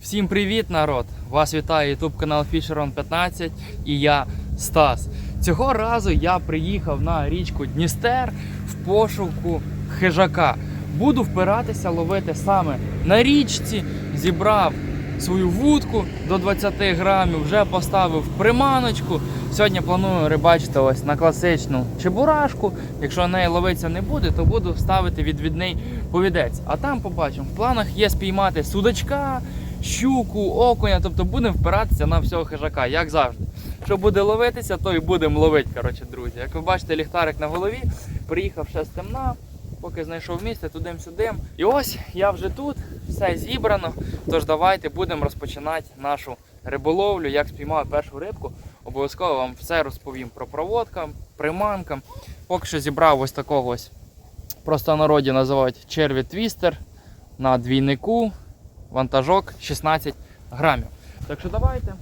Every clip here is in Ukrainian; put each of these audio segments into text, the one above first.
Всім привіт, народ! Вас вітає YouTube канал Fisheron 15 і я Стас. Цього разу я приїхав на річку Дністер в пошуку хижака. Буду впиратися ловити саме на річці. Зібрав свою вудку до 20 грамів, вже поставив приманочку. Сьогодні планую рибачити ось на класичну чебурашку. Якщо неї ловитися не буде, то буду ставити відвідний повідець. А там побачимо. В планах є спіймати судачка, щуку, окуня, тобто будемо впиратися на всього хижака, як завжди. Що буде ловитися, то і будемо ловити, коротше, друзі. Як ви бачите, ліхтарик на голові, приїхав ще з темна, поки знайшов місце, туди-сюди. І ось я вже тут, все зібрано. Тож давайте будемо розпочинати нашу риболовлю, як спіймав першу рибку. Обов'язково вам все розповім про проводкам, приманкам. Поки що зібрав ось такого ось. Просто народі називають черві твістер на двійнику, вантажок 16 грамів. Так що давайте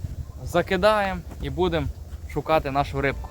закидаємо і будемо шукати нашу рибку.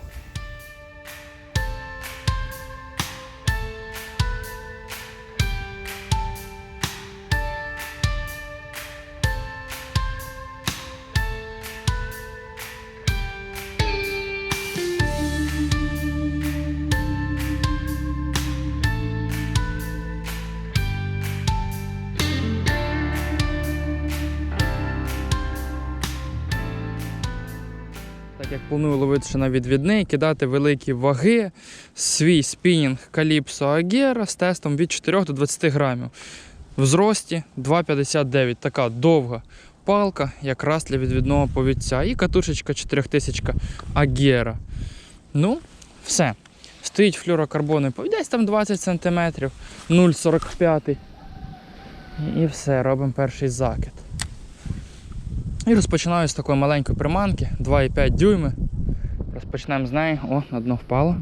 На відвідний, кидати великі ваги, свій спінінг Calypso Agera з тестом від 4 до 20 грамів. В зрості 2,59. Така довга палка, якраз для відвідного повідця. І катушечка 4000 Agera. Ну, все. Стоїть флюрокарбоновий повідець там 20 см, 0,45. І все, робимо перший закид. І розпочинаю з такої маленької приманки 2,5 дюйми. Розпочнемо з неї. О, на дно впало.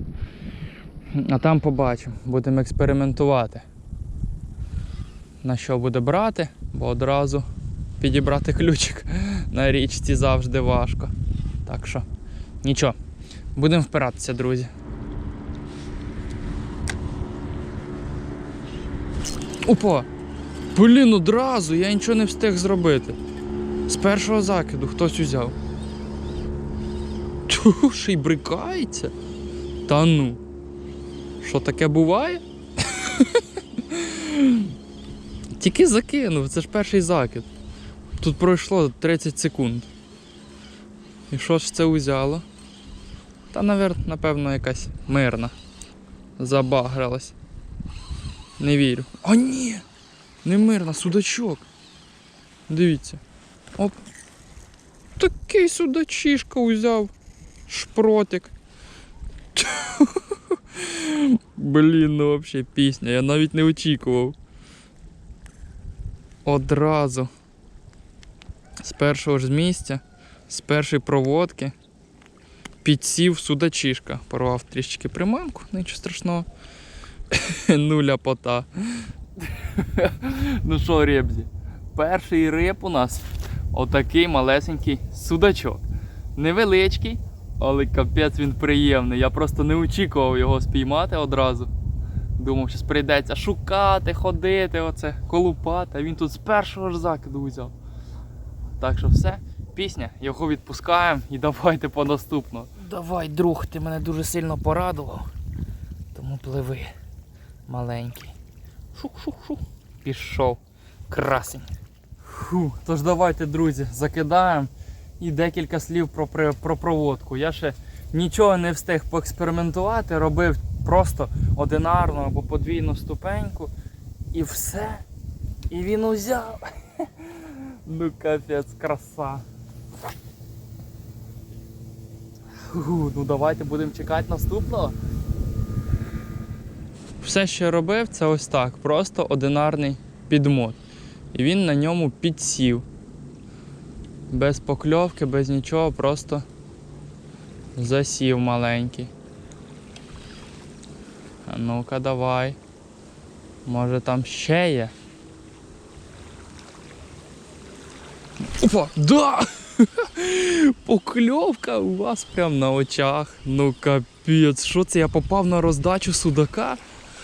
А там побачимо, будемо експериментувати. На що буде брати, бо одразу підібрати ключик на річці завжди важко. Так що, нічого, будемо впиратися, друзі. Опа! Блін, одразу, я нічого не встиг зробити. З першого закиду хтось узяв. Ту, ще й брикається. Та ну. Що таке буває? Тільки закинув, це ж перший закид. Тут пройшло 30 секунд. І що ж це узяло? Та, напевно, якась мирна. Забагралась. Не вірю. А ні! Не мирна, судачок. Дивіться. Оп. Такий судачишка узяв. Шпротик. Блін, ну взагалі пісня, я навіть не очікував. Одразу. З першого ж місця, з першої проводки. Підсів судачишка. Порвав трішечки приманку, нічого страшного. Нуля пота. ну що, ребзі? Перший риб у нас отакий малесенький судачок. Невеличкий, але капець він приємний. Я просто не очікував його спіймати одразу. Думав, що прийдеться шукати, ходити, оце, колупати. А він тут з першого ж закиду взяв. Так що все, пісня, його відпускаємо і давайте по наступну. Давай, друг, ти мене дуже сильно порадував. Тому пливи, маленький. Шух-шух-шух. Пішов. Красень. Фу, тож давайте, друзі, закидаємо і декілька слів про, про проводку. Я ще нічого не встиг поекспериментувати, робив просто одинарну або подвійну ступеньку. І все. І він узяв. Ну капець, краса. Фу, ну давайте будемо чекати наступного. Все, що я робив, це ось так. Просто одинарний підмот. І він на ньому підсів. Без покльовки, без нічого, просто засів маленький. А ну-ка давай. Може там ще є? Опа! Да! Покльовка у вас прям на очах. Ну капець, що це я попав на роздачу судака?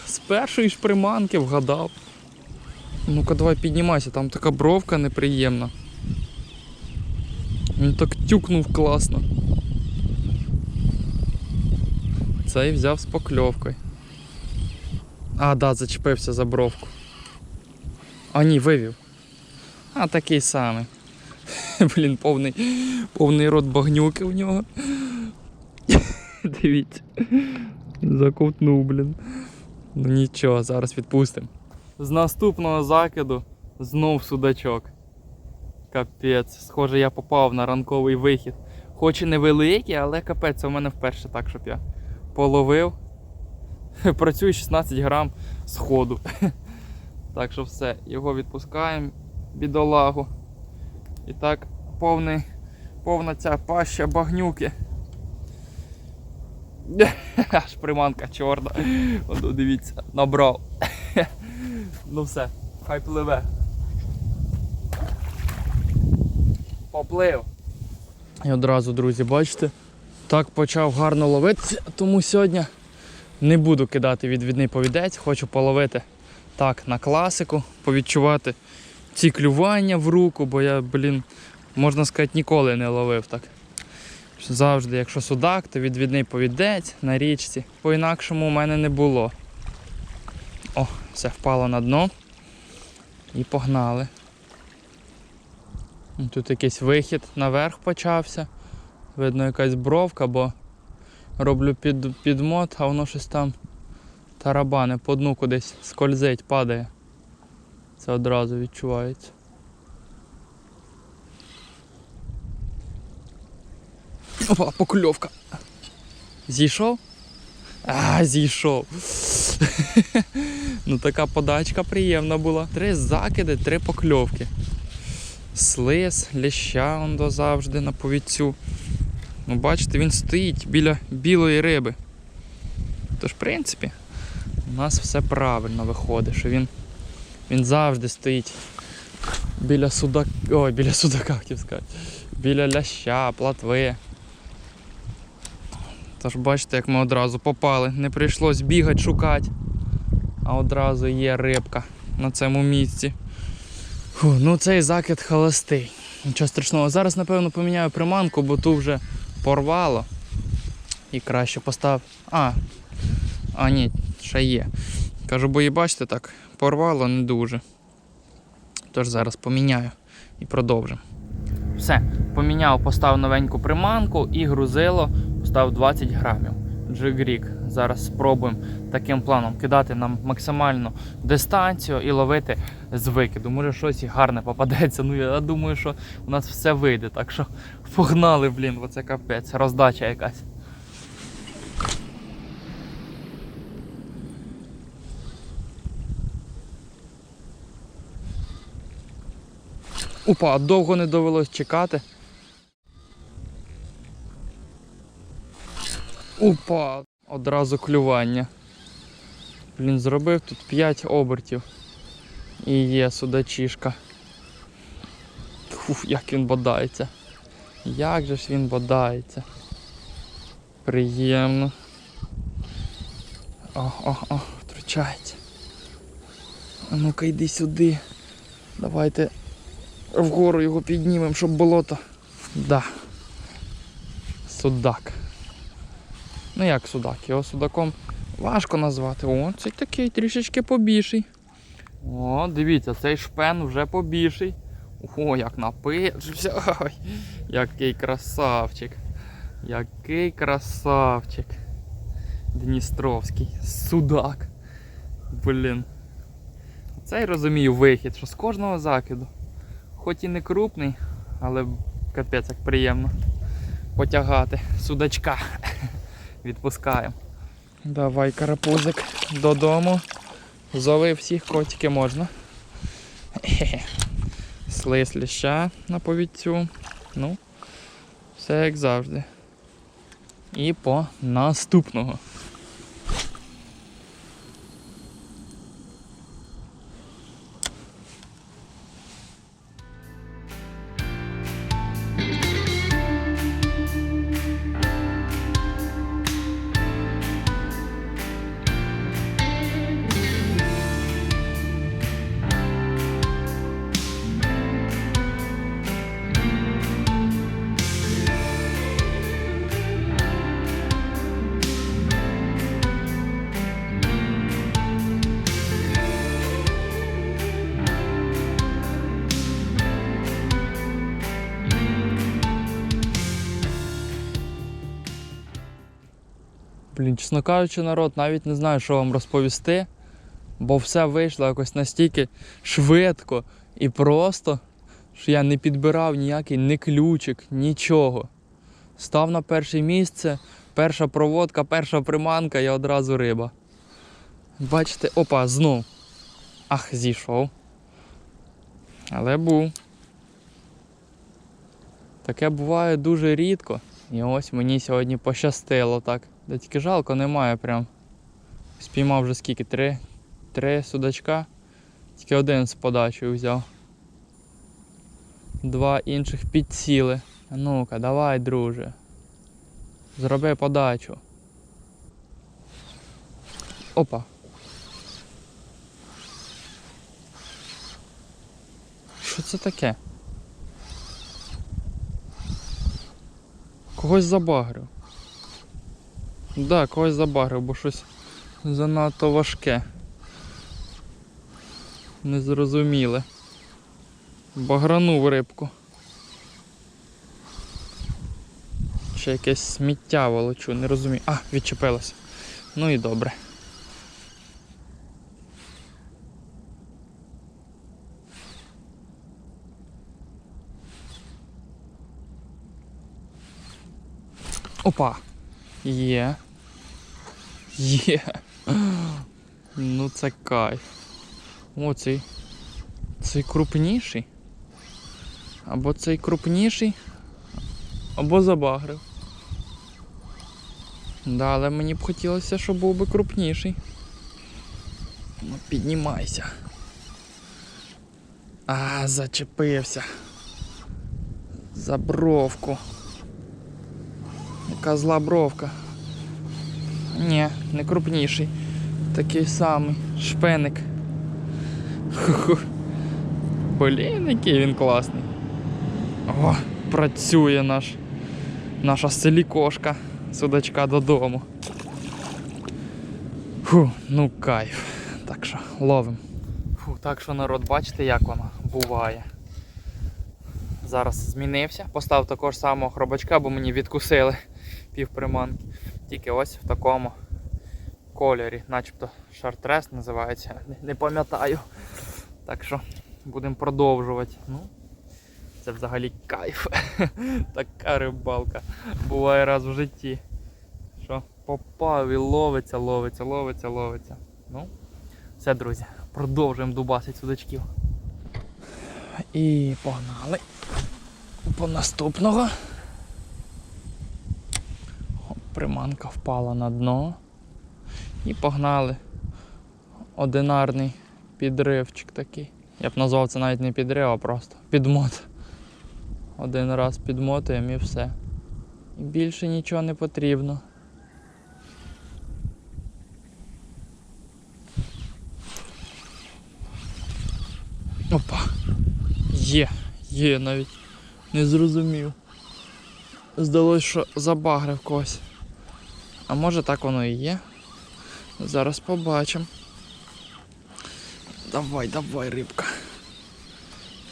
З першої ж приманки вгадав. Ну-ка давай піднімайся, там така бровка неприємна. Він так тюкнув класно. Цей взяв з покльовкою. А, да, зачепився за бровку. А ні, вивів. А такий самий. Блін, повний, повний рот багнюки у нього. Дивіться. Заковтнув, блін. Ну нічого, зараз відпустимо. З наступного закиду знов судачок. Капець, схоже, я попав на ранковий вихід. Хоч і невеликий, але капець, це у мене вперше так, щоб я половив. Працюю 16 грам з ходу. Так що все, його відпускаємо, бідолагу. І так, повний, повна ця паща багнюки. Аж приманка чорна. Воно дивіться, набрав. Ну все, хай пливе. Поплив. І одразу, друзі, бачите, так почав гарно ловити, тому сьогодні не буду кидати відвідний повідець, хочу половити так на класику, повідчувати ці клювання в руку, бо я, блін, можна сказати, ніколи не ловив так. Завжди, якщо судак, то відвідний повідець на річці. По-інакшому у мене не було. О, все впало на дно. І погнали. Тут якийсь вихід наверх почався. Видно якась бровка, бо роблю під, підмот, а воно щось там тарабани по дну кудись скользить, падає. Це одразу відчувається. Опа, покльовка. Зійшов? А, зійшов. ну така подачка приємна була. Три закиди, три покльовки. Слиз, леща он до завжди на повідцю. Ну, бачите, він стоїть біля білої риби. Тож, в принципі, у нас все правильно виходить, що він, він завжди стоїть біля судака. Ой, біля судака, хотів сказати. Біля ляща, платви. Тож бачите, як ми одразу попали. Не прийшлось бігати, шукати, а одразу є рибка на цьому місці. Фу, ну цей закид холостий. Нічого страшного. Зараз, напевно, поміняю приманку, бо ту вже порвало. І краще постав. А, а ні, ще є. Кажу, бо і бачите так, порвало не дуже. Тож зараз поміняю і продовжимо. Все, поміняв, поставив новеньку приманку і грузило поставив 20 грамів. Джигрік. Зараз спробуємо таким планом кидати нам максимальну дистанцію і ловити з викиду. Може щось і гарне попадеться. Ну я думаю, що у нас все вийде. Так що погнали, блін, оце капець, роздача якась. Опа, довго не довелось чекати. Опа! Одразу клювання. Блін, зробив тут 5 обертів. І є судачишка. Фух, як він бодається. Як же ж він бодається. Приємно. О, о, о, втручається. А ну-ка йди сюди. Давайте вгору його піднімемо, щоб болото. Да. Судак. Ну як судак? Його судаком важко назвати. О, цей такий трішечки побільший. О, дивіться, цей шпен вже побільший. О, як напижився. Ой, який красавчик. Який красавчик. Дністровський. Судак. Блін. Цей розумію вихід, що з кожного закиду. Хоч і не крупний, але капець як приємно потягати судачка. Відпускаємо. Давай, карапузик, додому. Зови всіх котики можна. Хе-хе. Ліща на повідцю. Ну, все як завжди. І по наступного. Чесно кажучи, народ, навіть не знаю, що вам розповісти, бо все вийшло якось настільки швидко і просто, що я не підбирав ніякий ні ключик, нічого. Став на перше місце, перша проводка, перша приманка і одразу риба. Бачите, опа, знов. Ах, зійшов. Але був. Таке буває дуже рідко. І ось мені сьогодні пощастило так. Да тільки жалко немає прям. Спіймав вже скільки? Три, три судачка. Тільки один з подачею взяв. Два інших підсіли. Ну-ка, давай, друже. Зроби подачу. Опа. Що це таке? Когось забагрив. Да, когось забагрив, бо щось занадто важке. Незрозуміле. Багранув рибку. Ще якесь сміття волочу, не розумію. А, відчепилося. Ну і добре. Опа! Є. Є. Ну це кайф. О, цей. Цей крупніший. Або цей крупніший, або забагрив. Да, але мені б хотілося, щоб був би крупніший. Ну, піднімайся. А, зачепився. За бровку. Яка зла бровка. Ні, не крупніший. Такий самий шпеник. Ху-ху. Блін, який він класний. О, працює наш, наша селікошка судачка додому. Фу, ну кайф. Так що ловим. Фу, так що народ, бачите, як воно буває. Зараз змінився. Постав такого ж самого хробачка, бо мені відкусили півприманки. Тільки ось в такому кольорі, начебто шартрес називається, не, пам'ятаю. Так що будемо продовжувати. Ну, це взагалі кайф. така рибалка. Буває раз в житті. Що попав і ловиться, ловиться, ловиться, ловиться. Ну, все, друзі, продовжуємо дубасити судачків. І погнали по наступного. Приманка впала на дно. І погнали. Одинарний підривчик такий. Я б назвав це навіть не підрив, а просто підмот. Один раз підмотуємо і все. І більше нічого не потрібно. Опа. Є, є навіть. Не зрозумів. Здалось, що забагрив когось. А може так воно і є. Зараз побачимо. Давай, давай, рибка.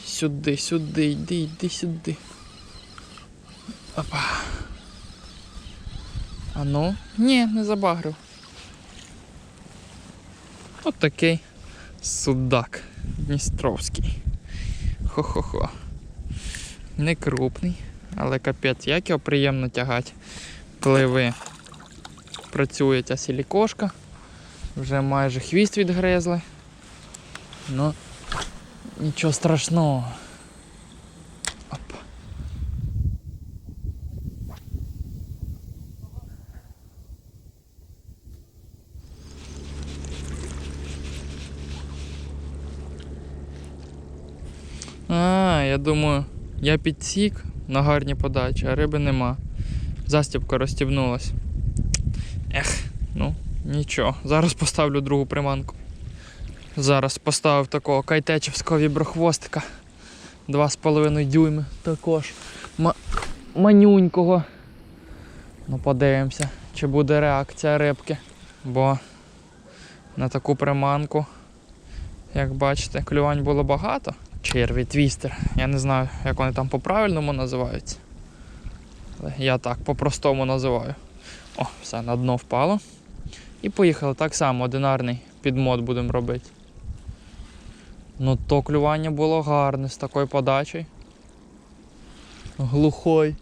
Сюди, сюди, йди, йди сюди. Опа. А ну? Ні, не забагрив. От такий судак Дністровський. Хо-хо-хо. Не крупний, але капець, як його приємно тягати, коли ви працює ця сілікошка. Вже майже хвіст відгризли. Ну, нічого страшного. Я думаю, я підсік на гарні подачі, а риби нема. Застібка розстібнулась. Ех, ну, нічого. Зараз поставлю другу приманку. Зараз поставив такого кайтечівського віброхвостика. 2,5 дюйми також. Ма- манюнького. Ну, подивимося, чи буде реакція рибки. Бо на таку приманку, як бачите, клювань було багато. Черві твістер. Я не знаю, як вони там по-правильному називаються. Але я так по-простому називаю. О, все, на дно впало. І поїхали так само, одинарний підмот будемо робити. Ну то клювання було гарне з такою подачею. Глухой.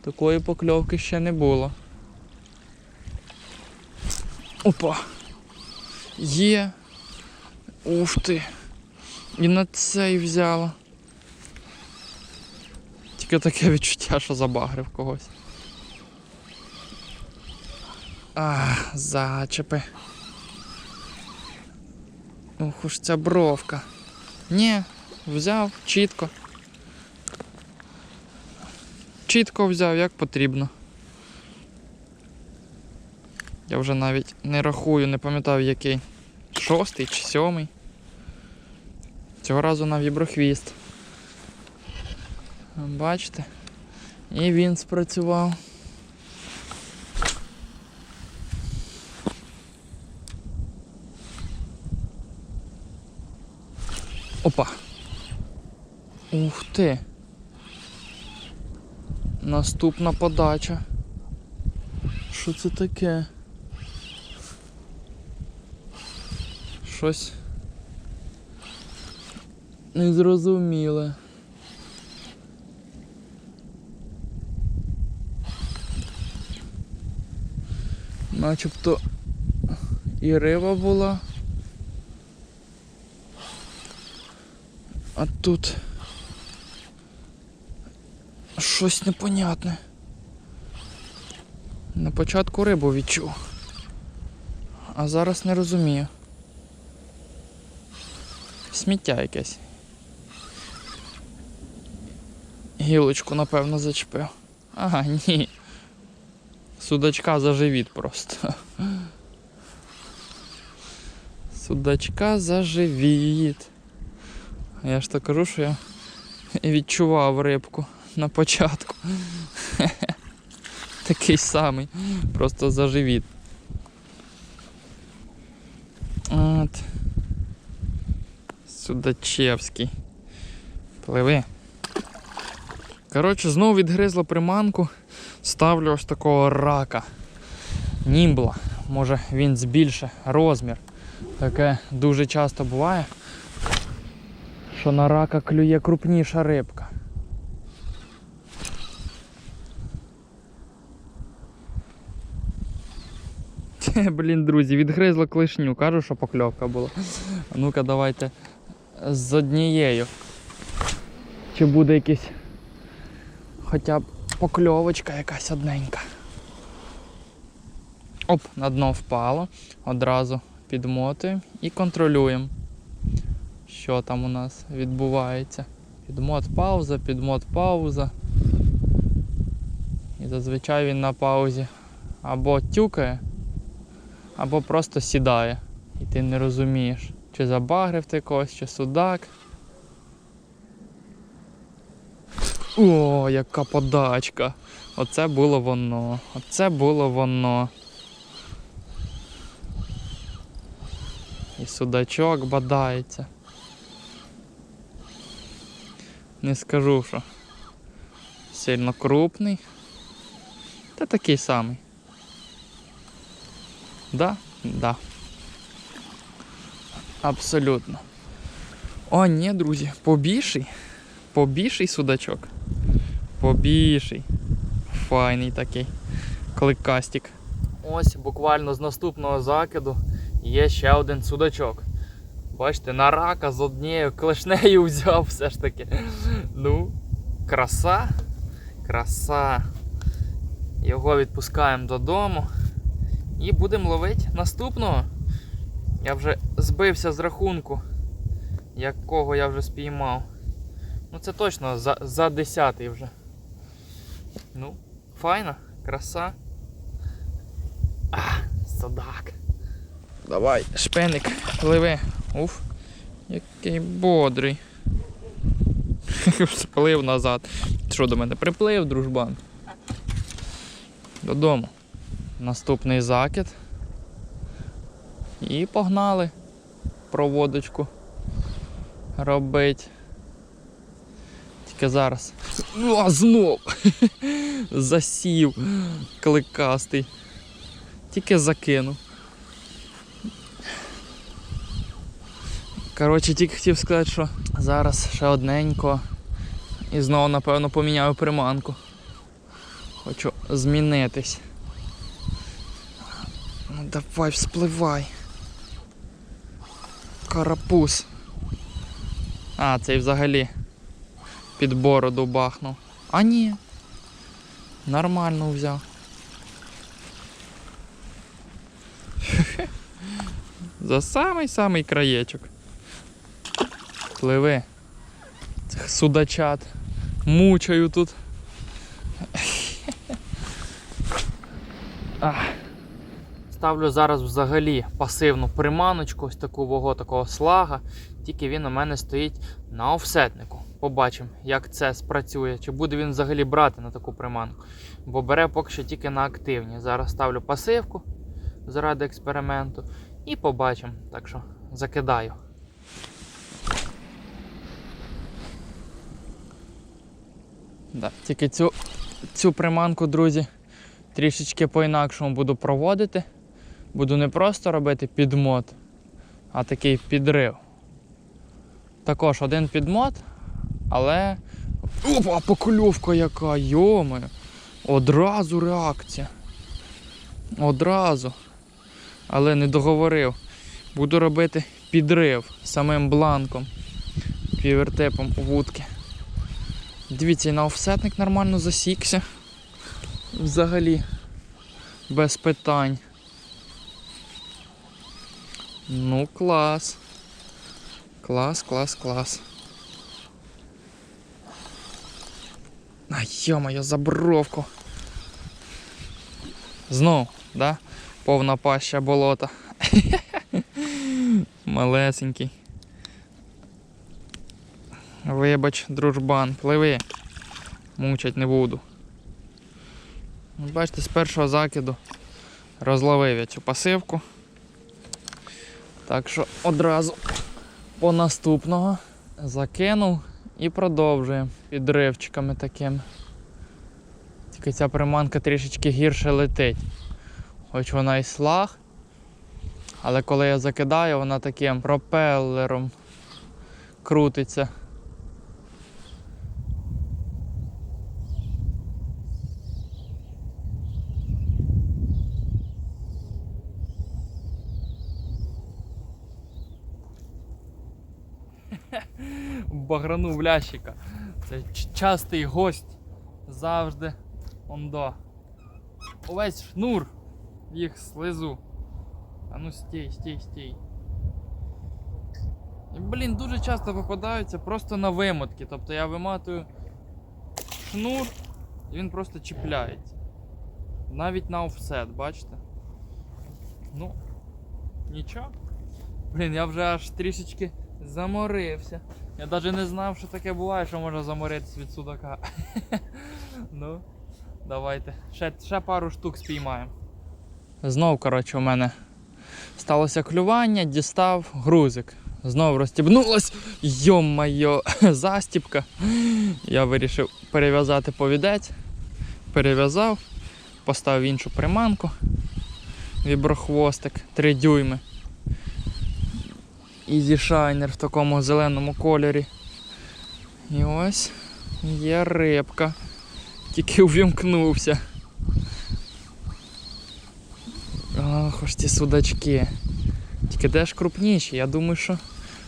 Такої покльовки ще не було. Опа! Є. Ух ти. І на цей взяла. Тільки таке відчуття, що забагрив когось. А, зачепи. Ох уж ця бровка. Ні, взяв чітко. Чітко взяв, як потрібно. Я вже навіть не рахую, не пам'ятав який. Шостий чи сьомий. Цього разу на віброхвіст. Бачите? І він спрацював. Опа. Ух ти. Наступна подача. Що це таке? Щось незрозуміле. Начебто і риба була. А тут щось непонятне. На початку рибу відчув. А зараз не розумію. Сміття якесь. Гілочку, напевно, зачепив. Ага, ні. Судачка за живіт просто. Судачка за живіт. Я ж то кажу, що я відчував рибку на початку. Такий самий, просто за живіт. От. Судачевський. Пливи. Коротше, знову відгризло приманку. Ставлю ось такого рака. Німбла. Може він збільше розмір. Таке дуже часто буває що на рака клює крупніша рибка. Блін, друзі, відгризла клишню, кажу, що покльовка була. Ну-ка, давайте з однією. Чи буде якийсь хоча б покльовочка якась одненька. Оп, на дно впало. Одразу підмотуємо і контролюємо що там у нас відбувається. Підмот пауза, підмот пауза. І зазвичай він на паузі або тюкає, або просто сідає. І ти не розумієш, чи забагрив ти когось, чи судак. О, яка подачка! Оце було воно. Оце було воно. І судачок бадається. Не скажу, що сильно крупний. Та такий самий. Да? Да. Абсолютно. О, ні, друзі, побільший. Побільший судачок. Побільший. Файний такий. Кликастик. Ось буквально з наступного закиду є ще один судачок. Бачите, на рака з однією клешнею взяв все ж таки. Ну, краса, краса. Його відпускаємо додому. І будемо ловити наступного. Я вже збився з рахунку, якого я вже спіймав. Ну це точно за за 10 вже. Ну, файна, краса. А, садак. Давай, шпеник, пливи. Уф, який бодрий. Сплив назад. Що до мене? Приплив, дружбан. Додому. Наступний закид. І погнали проводочку робить. Тільки зараз. Ну, а знов! Засів кликастий. Тільки закинув. Коротше, тільки хотів сказати, що зараз ще одненько. І знову, напевно, поміняю приманку. Хочу змінитись. Давай, вспливай. Карапуз. А, цей взагалі під бороду бахнув. А ні. Нормально взяв. За самий-самий краєчок. Пливи. Цих судачат. Мучаю тут. Ах. Ставлю зараз взагалі пасивну приманочку, ось таку вого такого слага. Тільки він у мене стоїть на офсетнику. Побачимо, як це спрацює, чи буде він взагалі брати на таку приманку. Бо бере поки що тільки на активні. Зараз ставлю пасивку заради експерименту і побачимо. Так що закидаю. Да, тільки цю, цю приманку, друзі, трішечки по-інакшому буду проводити. Буду не просто робити підмот, а такий підрив. Також один підмот, але. Опа, покльовка яка, йомаю. Одразу реакція. Одразу. Але не договорив. Буду робити підрив самим бланком, півертепом вудки. Дивіться, і на офсетник нормально засікся. Взагалі. Без питань. Ну, клас. Клас, клас, клас. А йо-моє, за бровку. Знов, да? Повна паща болота. Малесенький. Вибач, дружбан, пливи. Мучать не буду. Бачите, з першого закиду розловив я цю пасивку. Так що одразу по наступного закинув і продовжуємо підривчиками таким. Тільки ця приманка трішечки гірше летить. Хоч вона і слаг, але коли я закидаю, вона таким пропелером крутиться. Багранув лящика. Це частий гость завжди ондо. Увесь шнур в їх слизу. А ну стій, стій, стій. Блін, дуже часто попадаються просто на вимотки. Тобто я виматую шнур і він просто чіпляється. Навіть на офсет, бачите? Ну, нічого. Блін, я вже аж трішечки заморився. Я навіть не знав, що таке буває, що можна заморитися від судака. ну, давайте. Ще, ще пару штук спіймаємо. Знов, коротше, у мене сталося клювання, дістав грузик. Знов розстібнулась. Йо-майо, застібка. Я вирішив перев'язати повідець. Перев'язав, поставив іншу приманку. Віброхвостик 3 дюйми. Easy Shiner в такому зеленому кольорі. І ось є рибка. Тільки увімкнувся. Ох, ось ці судачки. Тільки де ж крупніші? Я думаю, що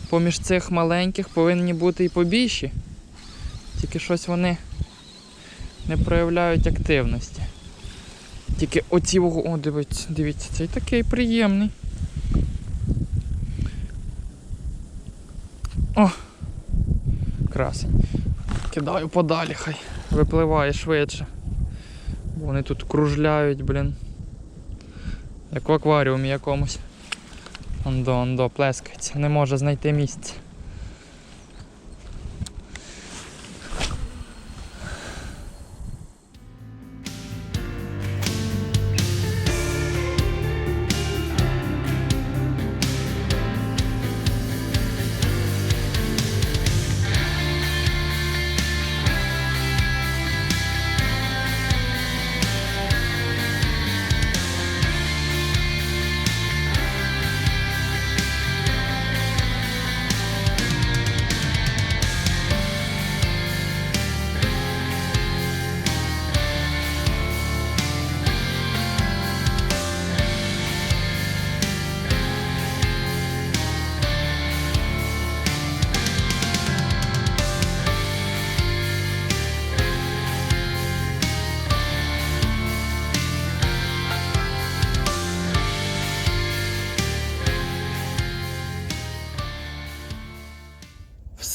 поміж цих маленьких повинні бути і побільші. Тільки щось вони не проявляють активності. Тільки оці, о, дивіться, дивіться, цей такий приємний. О! Красень. Кидаю подалі, хай випливає швидше. Бо вони тут кружляють, блін. Як в акваріумі якомусь. Ондо, ондо, плескається, не може знайти місце.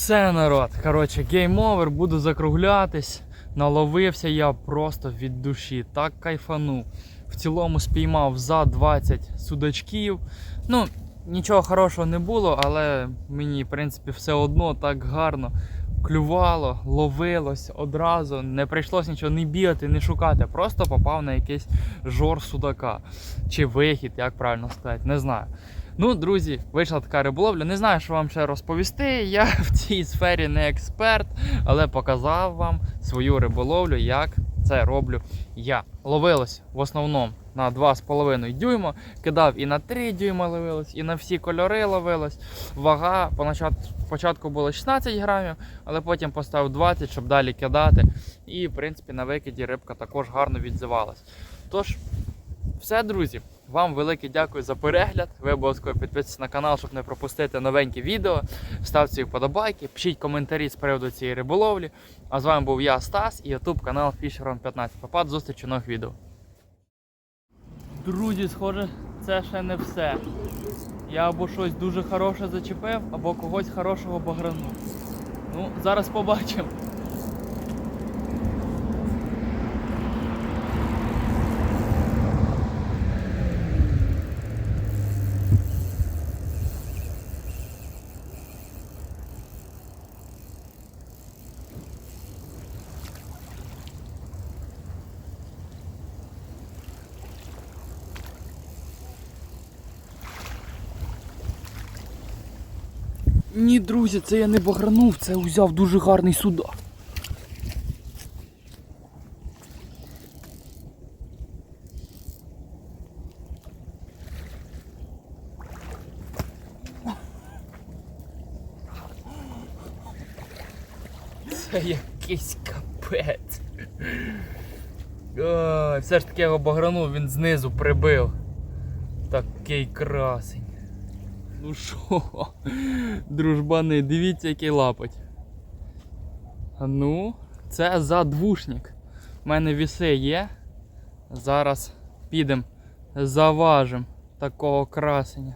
Все, народ. Коротше, гейм овер, буду закруглятись. Наловився я просто від душі. Так кайфанув. В цілому спіймав за 20 судачків. Ну, нічого хорошого не було, але мені, в принципі, все одно так гарно клювало, ловилось одразу. Не прийшлось нічого не бігати, не шукати. Просто попав на якийсь жор судака. Чи вихід, як правильно сказати, не знаю. Ну, друзі, вийшла така риболовля. Не знаю, що вам ще розповісти. Я в цій сфері не експерт, але показав вам свою риболовлю, як це роблю я. Ловилось в основному на 2,5 дюйма, кидав і на 3 дюйма ловилось, і на всі кольори ловилось. Вага спочатку було 16 грамів, але потім поставив 20, щоб далі кидати. І, в принципі, на викиді рибка також гарно відзивалась. Тож, все, друзі. Вам велике дякую за перегляд. Ви обов'язково підписуйтесь на канал, щоб не пропустити новенькі відео. Ставте вподобайки, пишіть коментарі з приводу цієї риболовлі. А з вами був я, Стас, і YouTube канал Fisheron 15. Попад зустріч у нових відео. Друзі, схоже, це ще не все. Я або щось дуже хороше зачепив, або когось хорошого багранув. Ну, зараз побачимо. Ні, друзі, це я не багранув, це узяв дуже гарний судак. Це якийсь капець. Ой, все ж таки його багранув, він знизу прибив. Такий красень. Ну що, дружбани, дивіться, який лапоть. Ну, це задвушник. У мене віси є. Зараз підемо, заважимо такого красення.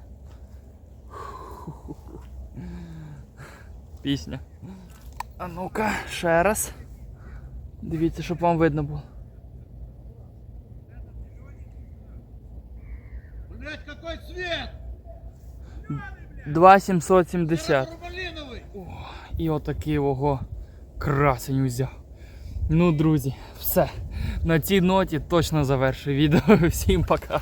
Пісня. А ну-ка, ще раз. Дивіться, щоб вам видно було. Блять, какой цвет! 2,770. Турмалиновый! І отакий ого красень узяв. Ну, друзі, все. На цій ноті точно завершую відео. Всім пока.